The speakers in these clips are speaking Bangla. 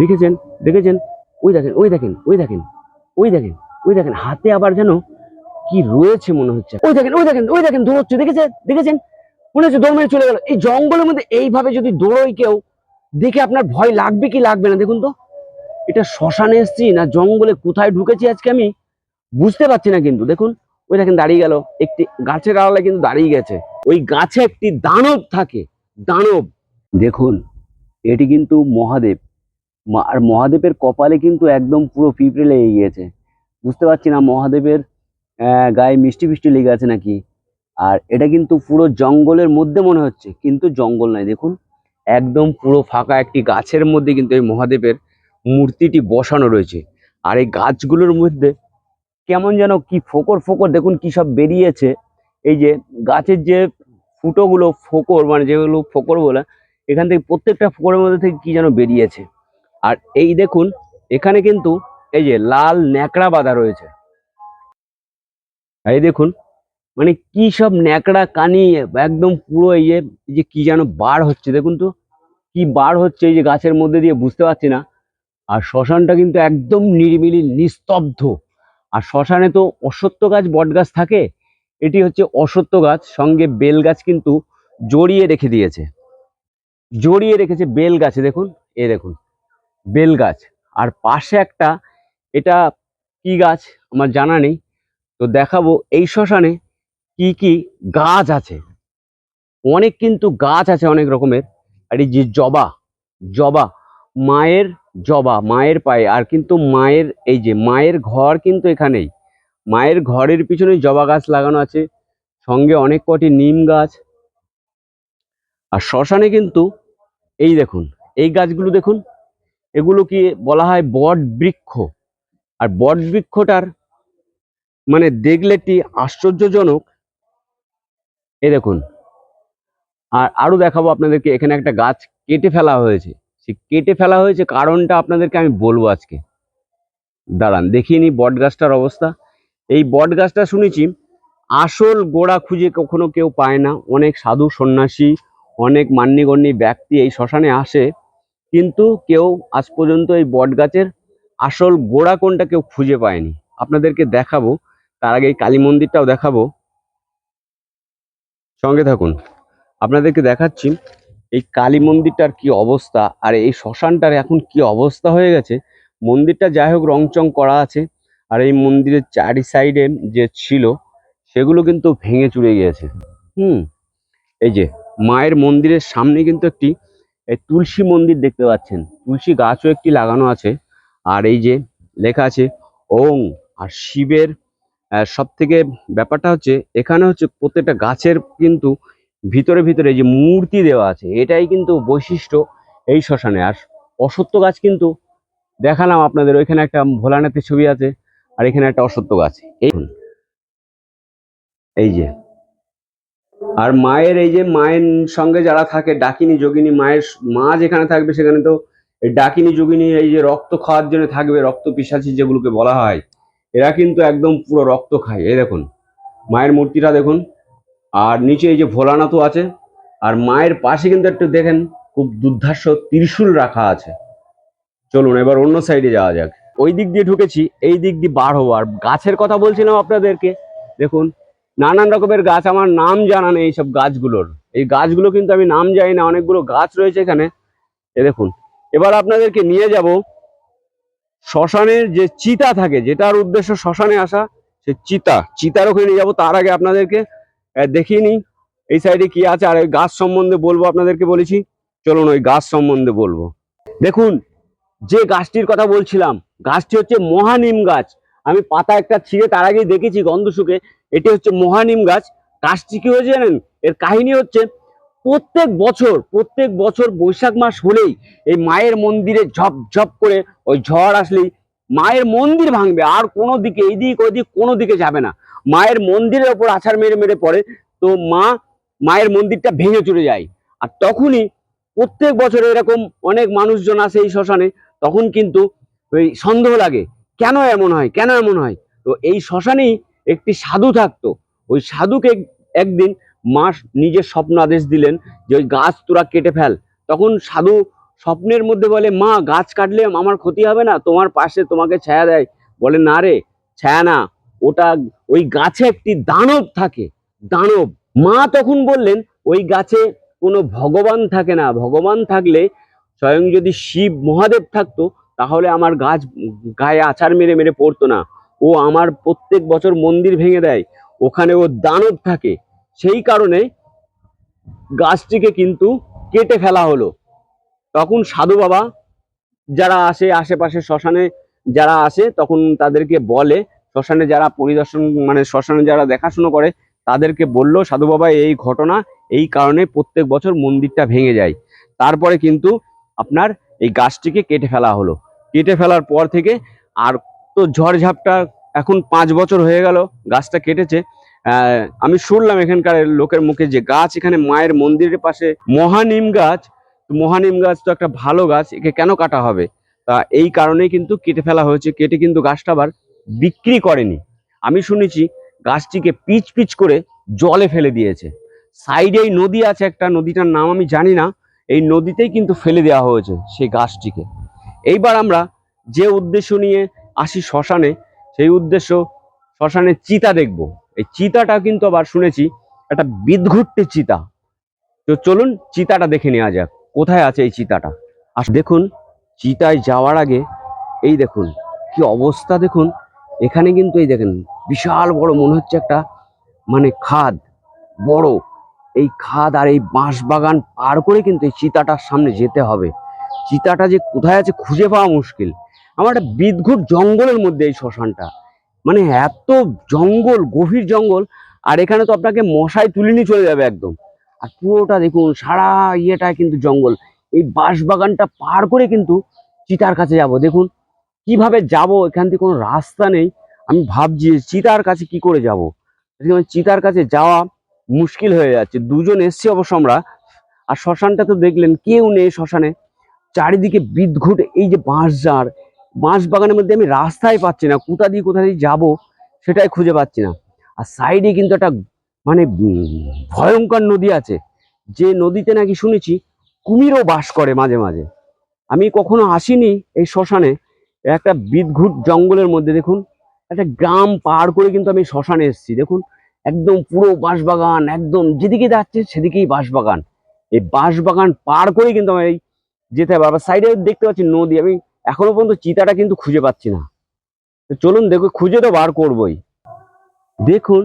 দেখেছেন? দেখেছেন? ওই দেখেন ওই দেখেন ওই দেখেন ওই দেখেন ওই দেখেন। হাতে আবার যেন কি রয়েছে মনে হচ্ছে। ওই দেখেন ওই দেখেন ওই দেখেন, দৌড়চ্ছে। দেখেছেন? দেখেছেন? মনে হচ্ছে দৌড় মেরে চলে গেল। এই জঙ্গলের মধ্যে এইভাবে যদি দৌড়ই কেউ, দেখে আপনার ভয় লাগবে কি লাগবে না? দেখুন তো। এটা শ্মশানে এসছি না জঙ্গলে কোথায় ঢুকেছি আজকে আমি বুঝতে পারছি না কিন্তু। দেখুন, ওই দেখেন দাঁড়িয়ে গেল। একটি গাছের আড়ালে কিন্তু দাঁড়িয়ে গেছে। ওই গাছে একটি দানব থাকে। দানব। দেখুন, এটি কিন্তু মহাদেব। আর মহাদেবের কপালে কিন্তু একদম পুরো পিঁপড়ে লেগে গিয়েছে। বুঝতে পারছি না মহাদেবের গায়ে মিষ্টি মিষ্টি লেগে আছে নাকি? আর এটা কিন্তু পুরো জঙ্গলের মধ্যে মনে হচ্ছে, কিন্তু জঙ্গল নয়। দেখুন, একদম পুরো ফাঁকা একটি গাছের মধ্যে কিন্তু এই মহাদেবের মূর্তিটি বসানো রয়েছে। আর এই গাছগুলোর মধ্যে কেমন যেন কি ফোকর ফোকর, দেখুন কি সব বেরিয়েছে। এই যে গাছের যে ফুটোগুলো ফোকর মানে যেগুলো ফোকর বলে, এখান থেকে প্রত্যেকটা ফোকরের মধ্যে থেকে কি যেন বেরিয়েছে। আর এই দেখুন, এখানে কিন্তু এই যে লাল ন্যাকড়া বাঁধা রয়েছে। এই দেখুন মানে কি সব ন্যাকড়া কানি, একদম পুরো এই যে কি যেন বার হচ্ছে, দেখুন তো। কি বার হচ্ছে এই যে গাছের মধ্যে দিয়ে বুঝতে পারছি না। আর শ্মশানটা কিন্তু একদম নিরিবিলি, নিস্তব্ধ। আর শ্মশানে তো অশ্বত্থ গাছ, বট গাছ থাকে। এটি হচ্ছে অশ্বত্থ গাছ, সঙ্গে বেল গাছ কিন্তু জড়িয়ে রেখে দিয়েছে। জড়িয়ে রেখেছে বেল গাছে, দেখুন এ দেখুন। বেল গাছ। আর পাশে একটা, এটা কি গাছ? আমার জানা নেই। তো দেখাবো এই শ্মশানে কি কি গাছ আছে। অনেক কিন্তু গাছ আছে অনেক রকমের। আর এই যে জবা জবা, মায়ের জবা, মায়ের পায়ে। আর কিন্তু মায়ের, এই যে মায়ের ঘর কিন্তু এখানেই। মায়ের ঘরের পিছনে জবা গাছ লাগানো আছে। সঙ্গে অনেক কটি নিম গাছ। আর শ্মশানে কিন্তু এই দেখুন, এই গাছগুলো দেখুন। এগুলো কি বলা হয় বট বৃক্ষ? আর বট বৃক্ষটার মানে দেখলে একটি আশ্চর্যজনক। এ দেখুন। আর আরও দেখাবো আপনাদেরকে, এখানে একটা গাছ কেটে ফেলা হয়েছে। সে কেটে ফেলা হয়েছে কারণটা আপনাদেরকে আমি বলব আজকে। দাঁড়ান, দেখিয়ে নি বট গাছটার অবস্থা। এই বট গাছটা শুনেছি, আসল গোড়া খুঁজে কখনো কেউ পায় না। অনেক সাধু সন্ন্যাসী, অনেক মান্যগণ্যী ব্যক্তি এই শ্মশানে আসে। কিন্তু কেউ আজ পর্যন্ত এই বট গাছের আসল গোড়া কোনটা কেউ খুঁজে পায়নি। আপনাদেরকে দেখাবো, তার আগে এই কালী মন্দিরটাও দেখাবো। সঙ্গে থাকুন, আপনাদেরকে দেখাচ্ছি এই কালী মন্দিরটার কি অবস্থা আর এই শ্মশানটার এখন কি অবস্থা হয়ে গেছে। মন্দিরটা যাই হোক রংচং করা আছে আর এই মন্দিরের চারি সাইডে যে ছিল সেগুলো কিন্তু ভেঙে চুরে গিয়েছে। হুম, এই যে মায়ের মন্দিরের সামনে কিন্তু একটি এই তুলসী মন্দির দেখতে পাচ্ছেন। তুলসী গাছও একটি লাগানো আছে। আর এই যে লেখা আছে, ওং। আর শিবের সব থেকে ব্যাপারটা হচ্ছে, এখানে হচ্ছে প্রত্যেকটা গাছের কিন্তু ভিতরে ভিতরে যে মূর্তি দেওয়া আছে, এটাই কিন্তু বৈশিষ্ট্য এই শ্মশানে। আর অসত্য গাছ কিন্তু দেখালাম আপনাদের, ওইখানে একটা ভোলানাথের ছবি আছে, আর এখানে একটা অসত্য গাছ। এই এই যে আর মায়ের এই যে মায়ের সঙ্গে যারা থাকে, ডাকিনী, যোগিনী, মায়ের মা যেখানে থাকবে সেখানে তো ডাকিনী, যোগিনী এই যে রক্ত খাওয়ার জন্য থাকবে, রক্ত পিসাচি যেগুলোকে বলা হয়, এরা কিন্তু একদম পুরো রক্ত খায়। এই দেখুন, মায়ের মূর্তিটা দেখুন, আর নিচে এই যে ভোলানাথও আছে, আর মায়ের পাশে কিন্তু একটু দেখেন, খুব দুর্ধার্ষ ত্রিশূল রাখা আছে। চলুন এবার অন্য সাইডে যাওয়া যাক। ওই দিক দিয়ে ঢুকেছি, এই দিক দিয়ে বার হব। আর গাছের কথা বলছিলাম আপনাদেরকে, দেখুন নানান রকমের গাছ, আমার নাম জানা নেই এইসব গাছগুলোর। এই গাছগুলো কিন্তু আমি নাম জানি না, অনেকগুলো গাছ রয়েছে এখানে। এ দেখুন, এবার আপনাদেরকে নিয়ে যাব শ্মশানের যে চিতা থাকে, যেটার উদ্দেশ্য শ্মশানে আসা, সে চিতা। চিতার ওখানে নিয়ে যাব, তার আগে আপনাদেরকে নিই, এই সাইডে কি আছে, আর ওই গাছ সম্বন্ধে বলব আপনাদেরকে বলেছি। চলুন ওই গাছ সম্বন্ধে বলব। দেখুন, যে গাছটির কথা বলছিলাম, গাছটি হচ্ছে মহানিম গাছ। আমি পাতা একটা ছিঁড়ে তার আগেই দেখেছি গন্ধ শুকে এটি হচ্ছে মহানিম গাছ। গাছটি কি হয়েছে জানেন? এর কাহিনী হচ্ছে প্রত্যেক বছর প্রত্যেক বছর বৈশাখ মাস হলেই এই মায়ের মন্দিরে ঝপ ঝপ করে ওই ঝড় আসলেই মায়ের মন্দির ভাঙবে। আর কোনো দিকে এইদিক ওইদিক কোনো দিকে যাবে না। মায়ের মন্দিরের ওপর আছাড় মেরে মেরে পড়ে তো মা মায়ের মন্দিরটা ভেঙে চলে যায়। আর তখনই প্রত্যেক বছর এরকম অনেক মানুষজন আসে এই শ্মশানে, তখন কিন্তু ওই সন্দেহ লাগে, কেন এমন হয়? কেন এমন হয়? তো এই শ্মশানেই একটি সাধু থাকতো। ওই সাধুকে একদিন মা নিজের স্বপ্ন আদেশ দিলেন যে ওই গাছ তোরা কেটে ফেল। তখন সাধু স্বপ্নের মধ্যে বলে, মা, গাছ কাটলে আমার ক্ষতি হবে না, তোমার পাশে তোমাকে ছায়া দেয়। বলে, না রে, ছায়া না, ওটা ওই গাছে একটি দানব থাকে, দানব। মা তখন বললেন, ওই গাছে কোনো ভগবান থাকে না। ভগবান থাকলে স্বয়ং যদি শিব মহাদেব থাকতো, তাহলে আমার গাছ গায়ে আছাড় মেরে মেরে পড়তো না। ও আমার প্রত্যেক বছর মন্দির ভেঙে দেয়, ওখানে ও দানব থাকে। সেই কারণে গাছটিকে কিন্তু কেটে ফেলা হলো। তখন সাধু বাবা যারা আসে আশেপাশে শ্মশানে যারা আসে, তখন তাদেরকে বলে, শ্মশানে যারা পরিদর্শন মানে শ্মশানে যারা দেখাশুনো করে, তাদেরকে বলল, সাধু বাবা, এই ঘটনা, এই কারণে প্রত্যেক বছর মন্দিরটা ভেঙে যায়। তারপরে কিন্তু আপনার এই গাছটিকে কেটে ফেলা হলো। কেটে ফেলার পর থেকে আর তো ঝড়ঝাপটা এখন পাঁচ বছর হয়ে গেল, গাছটা কেটেছে। আমি শুনলাম এখানকার লোকের মুখে যে গাছ এখানে মায়ের মন্দিরের পাশে মহানিম গাছ। মহানিম গাছ তো একটা ভালো গাছ, একে কেন কাটা হবে? তা এই কারণেই কিন্তু কেটে ফেলা হয়েছে, কেটে কিন্তু গাছটা আবার বিক্রি করেনি। আমি শুনেছি গাছটিকে পিচ পিচ করে জলে ফেলে দিয়েছে। সাইডে এই নদী আছে একটা, নদীটার নাম আমি জানি না। এই নদীতেই কিন্তু ফেলে দেওয়া হয়েছে সেই গাছটিকে। এইবার আমরা যে উদ্দেশ্য নিয়ে আসি শ্মশানে, সেই উদ্দেশ্য শ্মশানে চিতা দেখব। এই চিতাটা কিন্তু আবার শুনেছি, একটা বিদঘুট্টে চিতা। তো চলুন চিতাটা দেখে নেওয়া যাক, কোথায় আছে এই চিতাটা? আর দেখুন, চিতায় যাওয়ার আগে, এই দেখুন, কি অবস্থা দেখুন। এখানে কিন্তু এই দেখেন, বিশাল বড় মনে হচ্ছে একটা মানে খাদ, বড়। এই খাদ আর এই বাঁশ বাগান পার করে কিন্তু এই চিতাটার সামনে যেতে হবে। চিতাটা যে কোথায় আছে খুঁজে পাওয়া মুশকিল। আমার একটা বিদঘুট জঙ্গলের মধ্যে এই শ্মশানটা। মানে এত জঙ্গল, গভীর জঙ্গল, আর এখানে তো আপনাকে মশাই তুলে নিয়ে চলে যাবে একদম। আর পুরোটা দেখুন, সারা ইয়েটা কিন্তু জঙ্গল। এই বাঁশ বাগানটা পার করে কিন্তু চিতার কাছে যাব। দেখুন, কীভাবে যাব? এখান থেকে কোনো রাস্তা নেই। আমি ভাবছি চিতার কাছে কি করে যাব? চিতার কাছে যাওয়া মুশকিল হয়ে যাচ্ছে। দুজন এসছি অবশ্য আমরা। আর শ্মশানটা তো দেখলেন, কেউ নেই শ্মশানে। চারিদিকে বিদঘুট, এই যে বাঁশঝাড় বাঁশ বাগানের মধ্যে আমি রাস্তাই পাচ্ছি না, কোথা দিয়ে কোথা দিয়ে যাব সেটাই খুঁজে পাচ্ছি না। আর সাইডে কিন্তু একটা মানে ভয়ঙ্কর নদী আছে, যে নদীতে নাকি শুনেছি কুমিরও বাস করে মাঝে মাঝে। আমি কখনো আসিনি এই শ্মশানে, একটা বিদঘুট জঙ্গলের মধ্যে দেখুন, একটা গ্রাম পার করে কিন্তু আমি শ্মশানে এসেছি, দেখুন, একদম পুরো বাঁশবাগান, একদম যেদিকে যাচ্ছে সেদিকেই বাঁশবাগান। এই বাঁশবাগান পার করে কিন্তু আমার এই যেতে হবে, আবার সাইডে দেখতে পাচ্ছি নদী, আমি এখনও পর্যন্ত চিতাটা কিন্তু খুঁজে পাচ্ছি না। তো চলুন দেখো, খুঁজে তো বার করবোই। দেখুন,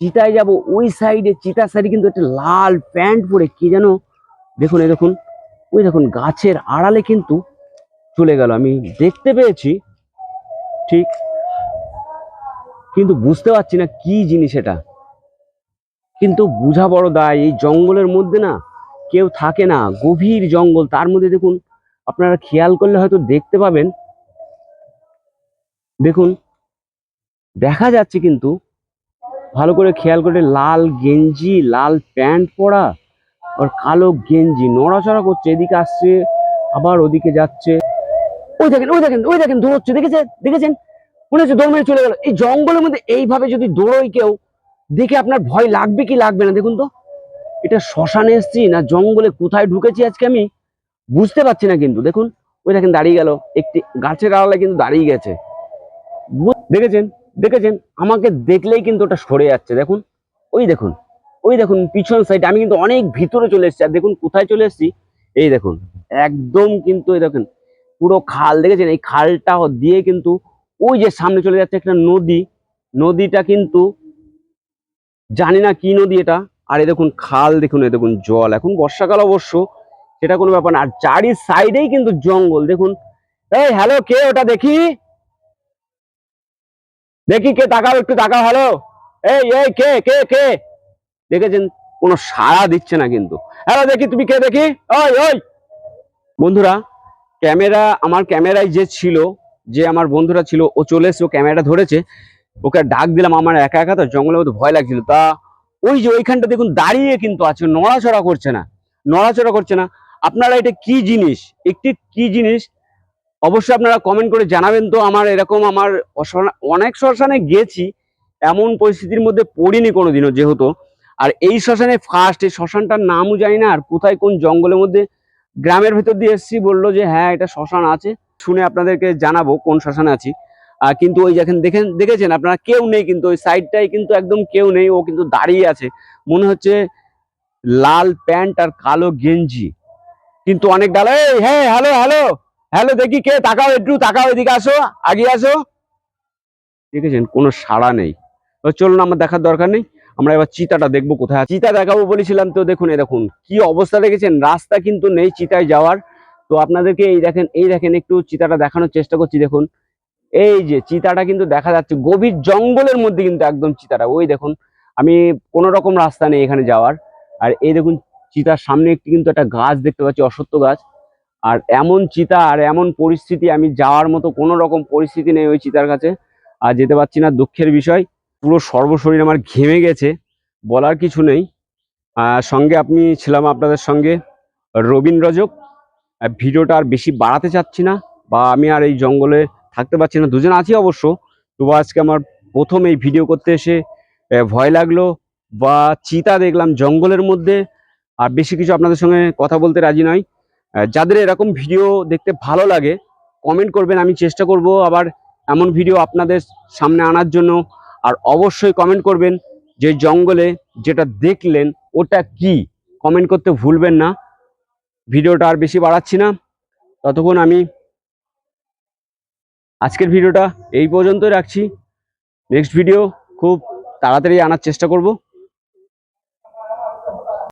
চিতায় যাব, ওই সাইডে চিতার সাইডে কিন্তু একটা লাল প্যান্ট পরে কে যেন, দেখুন, এই দেখুন, ওই দেখুন, গাছের আড়ালে কিন্তু চলে গেল। আমি দেখতে পেয়েছি, ঠিক, কিন্তু বুঝতে পারছি না কি জিনিস এটা। কিন্তু বুঝা বড় দায়, এই জঙ্গলের মধ্যে না কেউ থাকে না, গভীর জঙ্গল, তার মধ্যে দেখুন আপনারা খেয়াল করলে হয়তো দেখতে পাবেন। দেখুন, দেখা যাচ্ছে কিন্তু ভালো করে খেয়াল করে লাল গেঞ্জি, লাল প্যান্ট পরা আর কালো গেঞ্জি নড়াচড়া করছে, এদিকে আসছে, আবার ওদিকে যাচ্ছে। ওই দেখেন ওই দেখেন ওই দেখেন, দৌড়চ্ছে, দেখেছেন? দেখেছেন? মনে হচ্ছে দৌড় মেরে চলে গেল। এই জঙ্গলের মধ্যে এইভাবে যদি দৌড়ই কেউ, দেখে আপনার ভয় লাগবে কি লাগবে না? দেখুন তো, এটা শ্মশানে এসছি না জঙ্গলে কোথায় ঢুকেছি আজকে আমি? বুঝতে পারছি না কিন্তু, দেখুন ওই দেখেন দাঁড়িয়ে গেল। একটি গাছের আড়ালে কিন্তু দাঁড়িয়ে গেছে। দেখেছেন? দেখেছেন? আমাকে দেখলেই কিন্তু ওটা সরে যাচ্ছে, দেখুন। ওই দেখুন ওই দেখুন, পিছন সাইড আমি কিন্তু অনেক ভিতরে চলে এসেছি। আর দেখুন, কোথায় চলে এসেছি? এই দেখুন, একদম কিন্তু এই দেখুন, পুরো খাল, দেখেছেন? এই খালটা দিয়ে কিন্তু ওই যে সামনে চলে যাচ্ছে একটা নদী। নদীটা কিন্তু জানি না কি নদী এটা। আর এই দেখুন, খাল, দেখুন, এই দেখুন, জল। এখন বর্ষাকাল অবশ্য সেটা কোনো ব্যাপার না। আর চারি সাইডেই কিন্তু জঙ্গল। দেখুন। এই হ্যালো কে ওটা? দেখি। দেখি কে, তাকাও একটু, তাকাও হ্যালো এই এই, কে কে কে? দেখেছেন? কোনো সাড়া দিচ্ছে না কিন্তু। হ্যালো দেখি, তুমি কে দেখি? ওই ওই। বন্ধুরা, ক্যামেরা, আমার ক্যামেরায় যে ছিল, যে আমার বন্ধুরা ছিল, ও চলে এসে ও ক্যামেরাটা ধরেছে। ওকে ডাক দিলাম, আমার একা একা, তো জঙ্গলের মধ্যে ভয় লাগছিল। তা ওই যে ওইখানটা দেখুন, দাঁড়িয়ে কিন্তু আছে, নড়াচড়া করছে না। নড়াচড়া করছে না। আপনারা এটা কি জিনিস? একটি কি জিনিস? অবশ্যই আপনারা কমেন্ট করে জানাবেন তো। আমার এরকম আমার অনেক শ্মশানে গেছি এমন পরিস্থিতির মধ্যে পড়িনি কোনোদিনও যেহেতু। আর এই শ্মশানে ফার্স্ট এই শ্মশানটার নামও জানি না আর কোথায় কোন জঙ্গলের মধ্যে গ্রামের ভিতর দিয়ে এসেছি বলল যে হ্যাঁ এটা শ্মশান আছে। শুনে আপনাদেরকে জানাব কোন শ্মশানে আছি। আহ, কিন্তু ওই যেখানে দেখেন দেখেছেন? আপনারা কেউ নেই কিন্তু ওই সাইডটাই কিন্তু একদম কেউ নেই। ও কিন্তু দাঁড়িয়ে আছে। মনে হচ্ছে লাল প্যান্ট আর কালো গেঞ্জি। কিন্তু অনেক ডালা হ্যাঁ হ্যালো হ্যালো হ্যালো, দেখি কে, তাকাও একটু, তাকাও এদিকে আসো আগে আসো। দেখেছেন, কোনো সাড়া নেই। চলুন, আমার দেখার দরকার নেই। আমরা এবার চিতাটা দেখব কোথায় চিতা দেখাবো বলেছিলাম তো, দেখুন এই দেখুন, কি অবস্থা দেখেছেন? রাস্তা কিন্তু নেই চিতায় যাওয়ার। তো আপনাদেরকে এই দেখেন এই দেখেন, একটু চিতাটা দেখানোর চেষ্টা করছি, দেখুন। এই যে চিতাটা কিন্তু দেখা যাচ্ছে, গভীর জঙ্গলের মধ্যে কিন্তু একদম চিতাটা। ওই দেখুন, আমি কোনো রকম রাস্তা নেই এখানে যাওয়ার। আর এই দেখুন চিতার সামনে একটি কিন্তু একটা গাছ দেখতে পাচ্ছি, অসত্য গাছ। আর এমন চিতা আর এমন পরিস্থিতি, আমি যাওয়ার মতো কোনো রকম পরিস্থিতি নেই ওই চিতার কাছে। আর যেতে পারছি না, দুঃখের বিষয়। পুরো সর্বশরীর আমার ঘেমে গেছে, বলার কিছু নেই। সঙ্গে আপনি ছিলাম আপনাদের সঙ্গে রবীন রজক ভিডিওটা আর বেশি বাড়াতে চাচ্ছি না, বা আমি আর এই জঙ্গলে থাকতে পারছি না। দুজন আছি অবশ্য, তবু আজকে আমার প্রথম এই ভিডিও করতে এসে ভয় লাগল, বা চিতা দেখলাম জঙ্গলের মধ্যে। আর বেশি কিছু আপনাদের সঙ্গে কথা বলতে রাজি নয় যাদের এরকম ভিডিও দেখতে ভালো লাগে কমেন্ট করবেন, আমি চেষ্টা করব আবার এমন ভিডিও আপনাদের সামনে আনার জন্য। আর অবশ্যই কমেন্ট করবেন যে জঙ্গলে যেটা দেখলেন, ওটা কি? কমেন্ট করতে ভুলবেন না। ভিডিওটা আর বেশি বাড়াচ্ছি না। ততক্ষণ আমি আজকের ভিডিওটা এই পর্যন্তই রাখছি। নেক্সট ভিডিও খুব তাড়াতাড়ি আনার চেষ্টা করব।